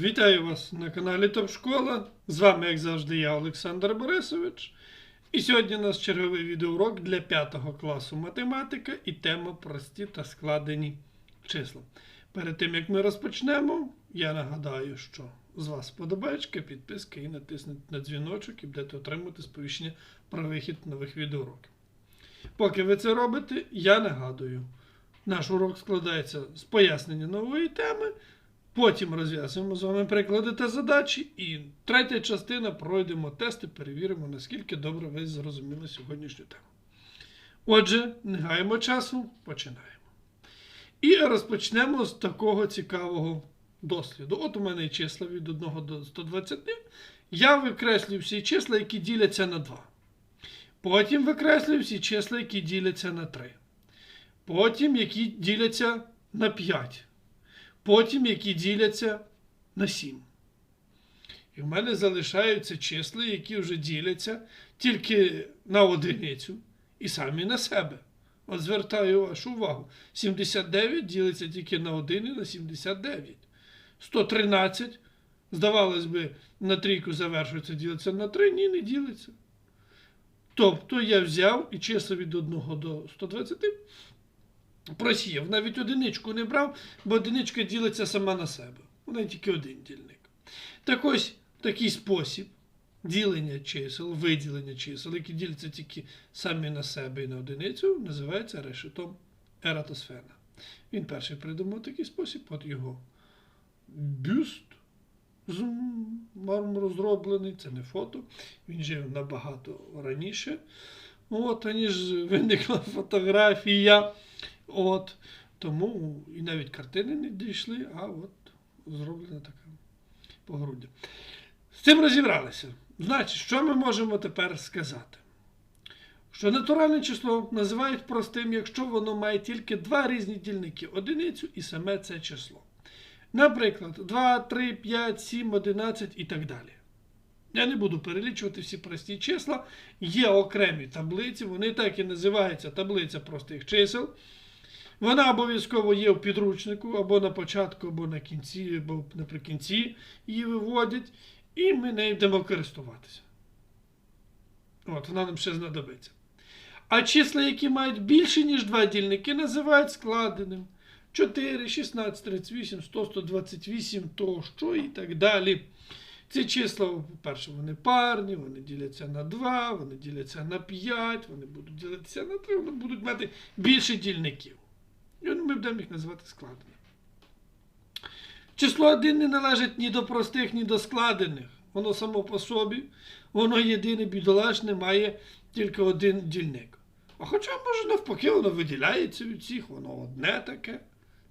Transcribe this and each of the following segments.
Вітаю вас на каналі Топ Школа. З вами, як завжди, я, Олександр Борисович. І сьогодні у нас черговий відеоурок для 5 класу математика і тема прості та складені числа. Перед тим як ми розпочнемо, я нагадаю, що з вас подобаєчка, підписка і натисніть на дзвіночок і будете отримувати сповіщення про вихід нових відеоуроків. Поки ви це робите, я нагадую, наш урок складається з пояснення нової теми. Потім розв'язуємо з вами приклади та задачі. І третя частина пройдемо тести, перевіримо, наскільки добре ви зрозуміли сьогоднішню тему. Отже, не гаємо часу, починаємо. І розпочнемо з такого цікавого досліду. От у мене числа від 1 до 120. Я викреслюю всі числа, які діляться на 2. Потім викреслюю всі числа, які діляться на 3. Потім які діляться на 5 потім які діляться на 7. І в мене залишаються числа, які вже діляться тільки на одиницю і самі на себе. От звертаю вашу увагу. 79 ділиться тільки на 1 і на 79. 113, здавалось би, на трійку завершується, ділиться на 3, ні, не ділиться. Тобто я взяв і числа від 1 до 120 просіяв. Навіть одиничку не брав, бо одиничка ділиться сама на себе. Вона тільки один дільник. Так ось такий спосіб ділення чисел, виділення чисел, які діляться тільки самі на себе і на одиницю, називається решетом Ератосфена. Він перший придумав такий спосіб, от його бюст з мармуру зроблений, це не фото. Він жив набагато раніше, от, аніж виникла фотографія. От, Тому і навіть картини не дійшли, а от зроблена така погруддя. З цим розібралися. Значить, що ми можемо тепер сказати? Що натуральне число називають простим, якщо воно має тільки два різні дільники одиницю і саме це число. Наприклад, 2, 3, 5, 7, 11 і так далі. Я не буду перелічувати всі прості числа. Є окремі таблиці, вони так і називаються таблиця простих чисел. Вона обов'язково є в підручнику або на початку, або на кінці, або наприкінці її виводять, і ми нею будемо користуватися. От, вона нам ще знадобиться. А числа, які мають більше, ніж два дільники, називають складеним. 4, 16, 38, 100, 128, тощо і так далі. Ці числа, по-перше, вони парні, вони діляться на 2, вони діляться на 5, вони будуть ділитися на 3, вони будуть мати більше дільників. Ми будемо їх називати складеними. Число 1 не належить ні до простих, ні до складених. Воно само по собі, воно єдине бідолашне, має тільки один дільник. А хоча, може, навпаки, воно виділяється від всіх, воно одне таке.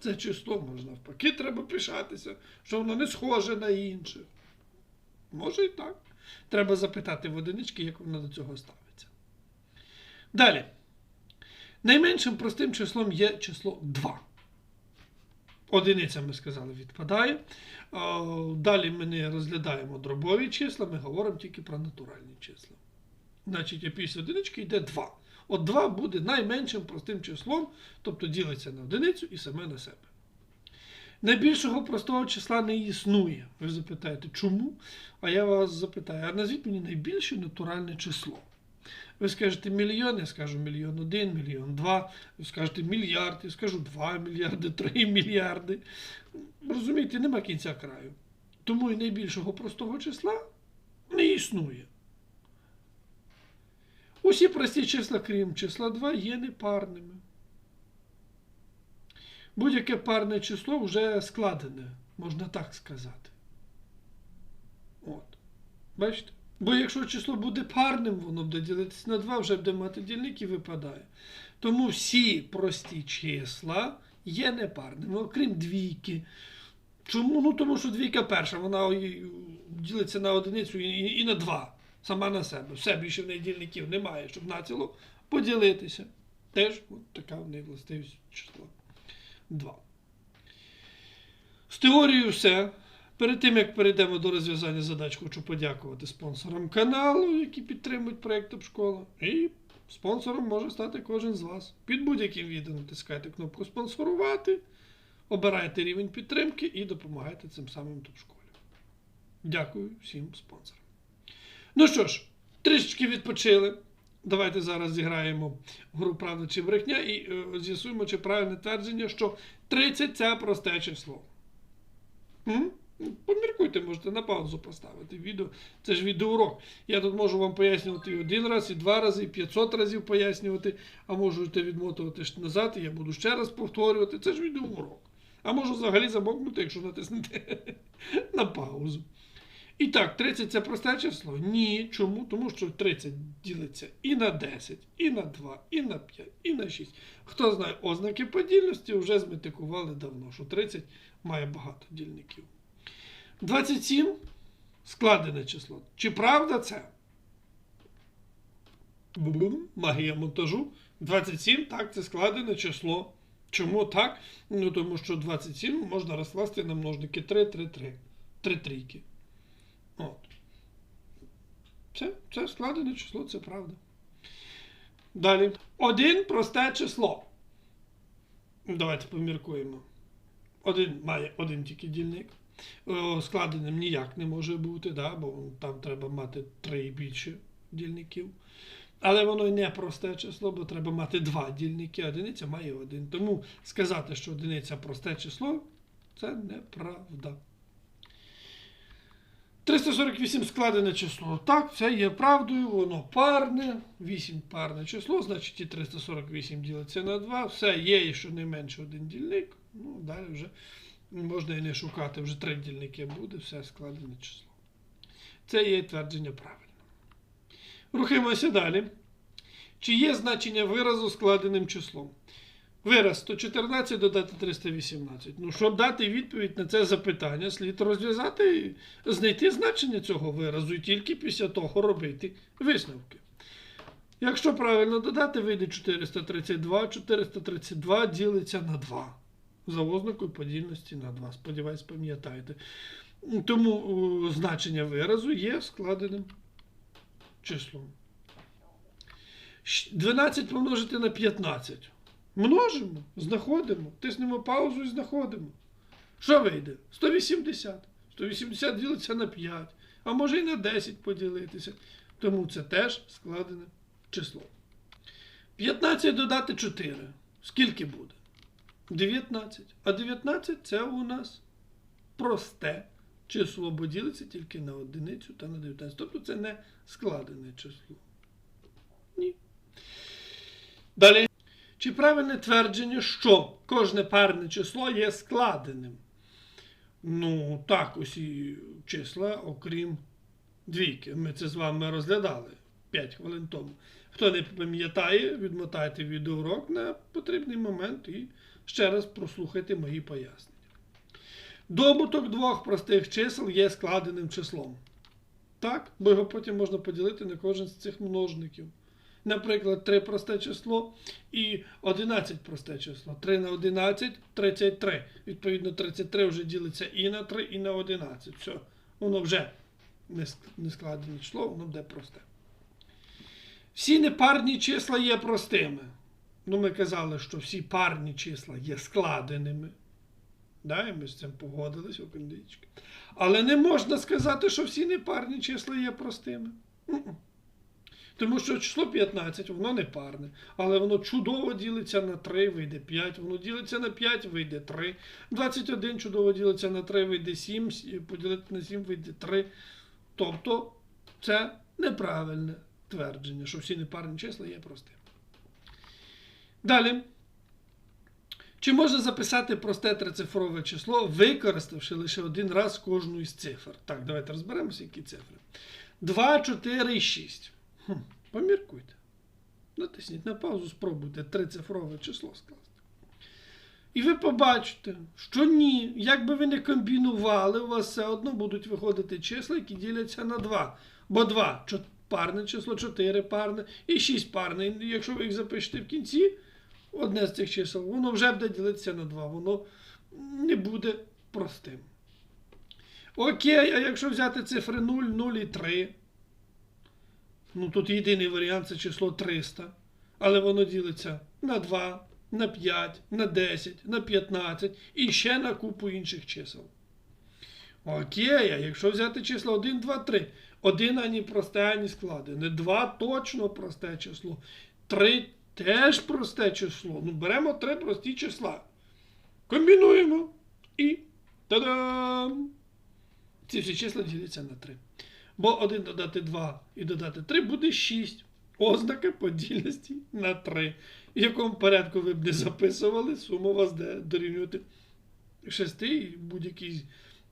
Це число, може, навпаки, треба пишатися, що воно не схоже на інше. Може і так. Треба запитати в одинички, як воно до цього ставиться. Далі. Найменшим простим числом є число 2. Одиниця, ми сказали, відпадає. Далі ми не розглядаємо дробові числа, ми говоримо тільки про натуральні числа. Значить, після одинички йде 2. От 2 буде найменшим простим числом, тобто ділиться на одиницю і саме на себе. Найбільшого простого числа не існує. Ви запитаєте, чому? А я вас запитаю, а назвіть мені найбільше натуральне число. Ви скажете мільйон, я скажу мільйон один, мільйон два, ви скажете мільярд, я скажу два мільярди, три мільярди. Розумієте, нема кінця краю. Тому і найбільшого простого числа не існує. Усі прості числа, крім числа 2, є непарними. Будь-яке парне число вже складене, можна так сказати. От. Бачите? Бо якщо число буде парним, воно буде ділитися на 2, вже буде мати дільник і випадає. Тому всі прості числа є непарними, окрім двійки. Чому? Ну тому що двійка перша, вона ділиться на одиницю і, на 2. Сама на себе. Все більше в неї дільників немає, щоб націло поділитися. Теж от така в неї властивість числа 2. З теорією все. Перед тим, як перейдемо до розв'язання задач, хочу подякувати спонсорам каналу, які підтримують проєкт «Топшкола». І спонсором може стати кожен з вас. Під будь-яким відео натискайте кнопку спонсорувати, обирайте рівень підтримки і допомагайте цим самим «Топшколі». Дякую всім спонсорам. Ну що ж, трішечки відпочили. Давайте зараз зіграємо в гру Правда чи брехня і е, з'ясуємо, чи правильне твердження, що 30 це просте число. М? Поміркуйте, можете на паузу поставити відео. Це ж відеоурок. Я тут можу вам пояснювати і один раз, і два рази, і 500 разів пояснювати, а можете відмотувати назад, і я буду ще раз повторювати. Це ж відеоурок. А можу взагалі замовкнути, якщо натиснете на паузу. І так, 30 це просте число? Ні. Чому? Тому що 30 ділиться і на 10, і на 2, і на 5, і на 6. Хто знає ознаки подільності, вже зметикували давно, що 30 має багато дільників. 27 складене число. Чи правда це? Магія монтажу. 27, так, це складене число. Чому так? Ну, тому що 27 можна розкласти на множники 3, 3, 3. 3 трійки. От. Це, це складене число, це правда. Далі. Один просте число. Давайте поміркуємо. Один має один тільки дільник. О, Складеним ніяк не може бути, да, бо там треба мати три і більше дільників. Але воно й не просте число, бо треба мати два дільники, а одиниця має один. Тому сказати, що одиниця просте число, це неправда. 348 складене число. Так, це є правдою, воно парне. 8 парне число, значить і 348 ділиться на 2. Все є і щонайменше один дільник. Ну, далі вже можна і не шукати, вже три дільники буде, все складене число. Це є твердження правильне. Рухаємося далі. Чи є значення виразу складеним числом? Вираз 114 додати 318. Ну, щоб дати відповідь на це запитання, слід розв'язати, знайти значення цього виразу і тільки після того робити висновки. Якщо правильно додати, вийде 432. 432 ділиться на 2. За ознакою подільності на 2. Сподіваюсь, пам'ятаєте. Тому значення виразу є складеним числом. 12 помножити на 15. Множимо, знаходимо, тиснемо паузу і знаходимо. Що вийде? 180. 180 ділиться на 5, а може і на 10 поділитися. Тому це теж складене число. 15 додати 4. Скільки буде? 19. А 19 це у нас просте число, бо ділиться тільки на одиницю та на 19. Тобто це не складене число. Ні. Далі. Чи правильне твердження, що кожне парне число є складеним? Ну, так, усі числа, окрім двійки. Ми це з вами розглядали 5 хвилин тому. Хто не пам'ятає, відмотайте відеоурок на потрібний момент і ще раз прослухайте мої пояснення. Добуток двох простих чисел є складеним числом. Так, бо його потім можна поділити на кожен з цих множників. Наприклад, 3 просте число і 11 просте число. 3 на 11 33. Відповідно, 33 вже ділиться і на 3, і на 11. Все, воно вже не складене число, воно буде просте. Всі непарні числа є простими. Ну, ми казали, що всі парні числа є складеними. Да, і ми з цим погодились, окандички. Але не можна сказати, що всі непарні числа є простими. Тому що число 15, воно не парне, але воно чудово ділиться на 3, вийде 5, воно ділиться на 5, вийде 3. 21 чудово ділиться на 3, вийде 7, поділити на 7 вийде 3. Тобто це неправильне твердження, що всі непарні числа є простими. Далі. Чи можна записати просте трицифрове число, використавши лише один раз кожну із цифр? Так, давайте розберемося, які цифри. 2, 4 і 6. Хм, Поміркуйте. Натисніть на паузу, спробуйте трицифрове число скласти. І ви побачите, що ні, як би ви не комбінували, у вас все одно будуть виходити числа, які діляться на 2. Бо 2 парне число, 4 парне і 6 парне. Якщо ви їх запишете в кінці, одне з цих чисел, воно вже буде ділитися на 2. Воно не буде простим. Окей, а якщо взяти цифри 0, 0 і 3. Ну, тут єдиний варіант це число 300. Але воно ділиться на 2, на 5, на 10, на 15 і ще на купу інших чисел. Окей, а якщо взяти число 1, 2, 3. 1 ані просте, ані складене. 2 точно просте число. 3 теж просте число. Ну, беремо три прості числа. Комбінуємо. І та-дам! Ці всі числа діляться на 3. Бо 1 додати 2 і додати 3 буде 6. Ознака подільності на 3. В якому порядку ви б не записували, сума вас дорівнювати 6 і будь-який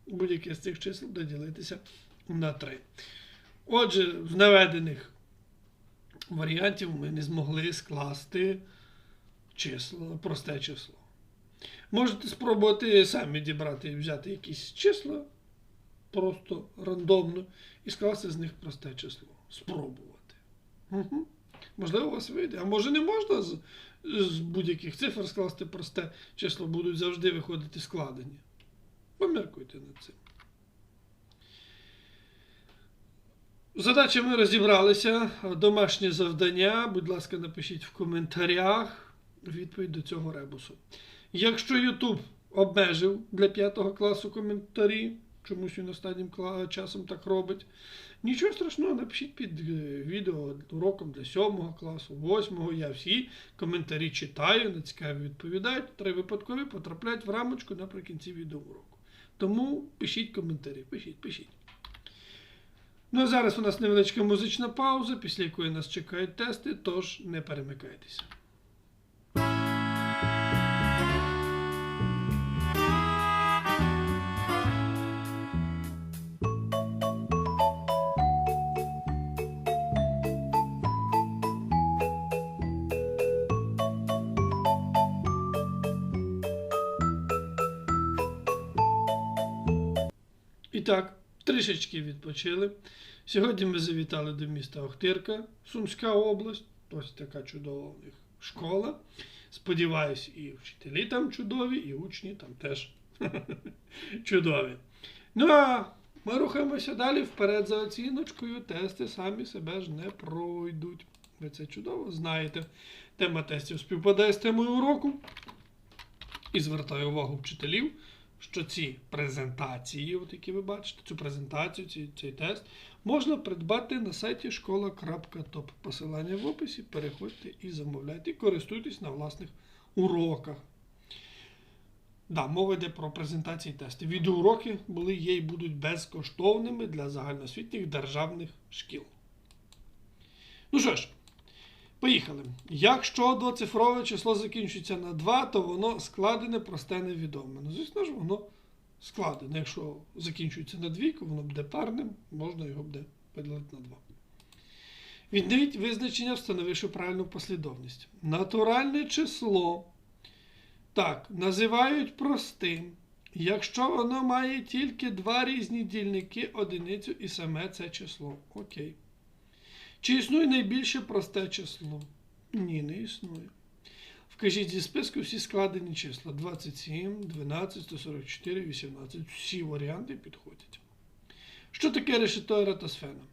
будь-яке з цих чисел доділитися на 3. Отже, в наведених варіантів ми не змогли скласти число, просте число. Можете спробувати самі дібрати і взяти якісь числа просто рандомно і скласти з них просте число. Спробувати. Угу. Можливо, у вас вийде. А може не можна з, з будь-яких цифр скласти просте число, будуть завжди виходити складені. Поміркуйте над цим. Задачами розібралися. Домашнє завдання. Будь ласка, напишіть в коментарях відповідь до цього ребусу. Якщо YouTube обмежив для 5 класу коментарі, чомусь він останнім часом так робить, нічого страшного, напишіть під е, відео уроком для 7 класу, 8. Я всі коментарі читаю, на цікаві відповідають. Три випадкові потрапляють в рамочку наприкінці відеоуроку. Тому пишіть коментарі, пишіть, пишіть. Ну а зараз у нас невеличка музична пауза, після якої нас чекають тести, тож не перемикайтеся. Так, трішечки відпочили. Сьогодні ми завітали до міста Охтирка, Сумська область. Ось така чудова у них школа. Сподіваюсь, і вчителі там чудові, і учні там теж чудові. Ну а ми рухаємося далі вперед за оціночкою. Тести самі себе ж не пройдуть. Ви це чудово знаєте. Тема тестів співпадає з темою уроку. І звертаю увагу вчителів, що ці презентації, от які ви бачите, цю презентацію, ці, цей тест, можна придбати на сайті школа.топ. Посилання в описі. Переходьте і замовляйте, і користуйтесь на власних уроках. Да, мова йде про презентації і тести. Відеоуроки були, є і будуть безкоштовними для загальноосвітніх державних шкіл. Ну що ж, Поїхали. Якщо двоцифрове число закінчується на 2, то воно складене, просте, невідоме. Ну, звісно ж, воно складене. Якщо закінчується на двійку, воно буде парним, можна його буде поділити на 2. Відновіть визначення, встановивши правильну послідовність. Натуральне число. Так, називають простим, якщо воно має тільки два різні дільники, одиницю і саме це число. Окей. Чи існує найбільше просте число? Ні, не існує. Вкажіть зі списку всі складені числа: 27, 12, 144, 18. Всі варіанти підходять. Що таке решето ератосфена?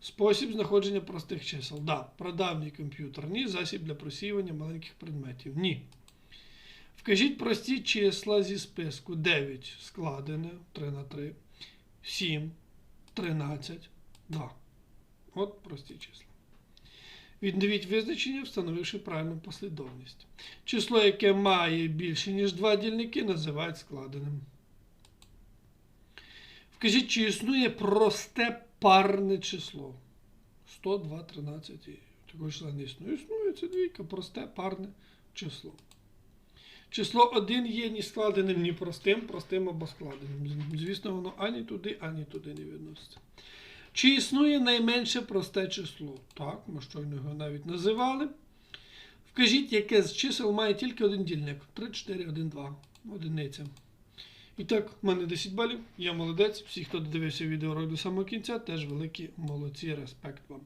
Спосіб знаходження простих чисел. Да, прадавній комп'ютер. Ні. Засіб для просіювання маленьких предметів. Ні. Вкажіть прості числа зі списку 9 складене 3 на 3, 7, 13, 2. От прості числа. Відновіть визначення, встановивши правильну послідовність. Число, яке має більше, ніж два дільники, називають складеним. Вкажіть, чи існує просте парне число. 102, 13. і Такого числа не існує. Існує це двійка, просте парне число. Число 1 є ні складеним, ні простим, простим або складеним. Звісно, воно ані туди, ані туди не відноситься. Чи існує найменше просте число? Так, ми щойно його навіть називали. Вкажіть, яке з чисел має тільки один дільник. 3, 4, 1, 2. Одиниця. І так, в мене 10 балів. Я молодець. Всі, хто додивився відеоролик до самого кінця, теж великі молодці. Респект вам.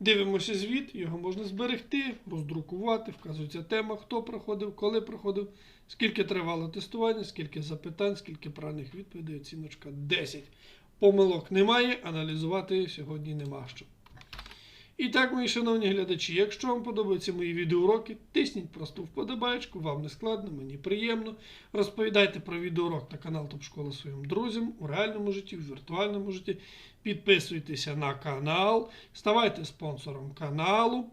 Дивимося звіт, його можна зберегти, роздрукувати, вказується тема, хто проходив, коли проходив, скільки тривало тестування, скільки запитань, скільки правильних відповідей, оціночка 10. Помилок немає, аналізувати сьогодні нема що. І так, мої шановні глядачі, якщо вам подобаються мої відеоуроки, тисніть просто вподобайку, вам не складно, мені приємно. Розповідайте про відеоурок та канал Топ Школа своїм друзям у реальному житті, в віртуальному житті. Підписуйтеся на канал, ставайте спонсором каналу,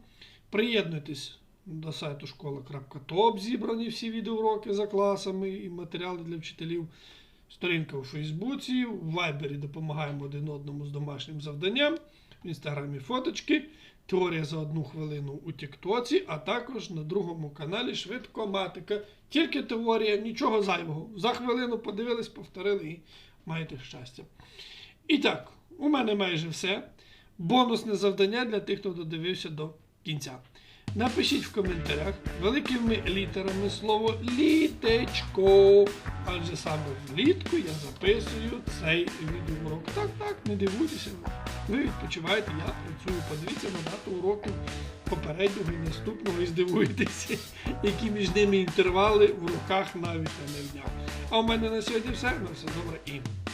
приєднуйтесь до сайту школа.топ, зібрані всі відеоуроки за класами і матеріали для вчителів. Сторінка у Фейсбуці, в Вайбері допомагаємо один одному з домашнім завданням, в інстаграмі фоточки, теорія за одну хвилину у Тіктоці, а також на другому каналі Швидкоматика. Тільки теорія, нічого зайвого. За хвилину подивились, повторили і маєте щастя. І так, у мене майже все. Бонусне завдання для тих, хто додивився до кінця. Напишіть в коментарях великими літерами слово літечко. Адже саме влітку я записую цей відеоурок. Так, так, не дивуйтеся. Ви відпочиваєте, я працюю. Подивіться на дату уроку попереднього і наступного і здивуєтеся, які між ними інтервали в руках навіть а не в днях. А у мене на сьогодні все. На все добре і.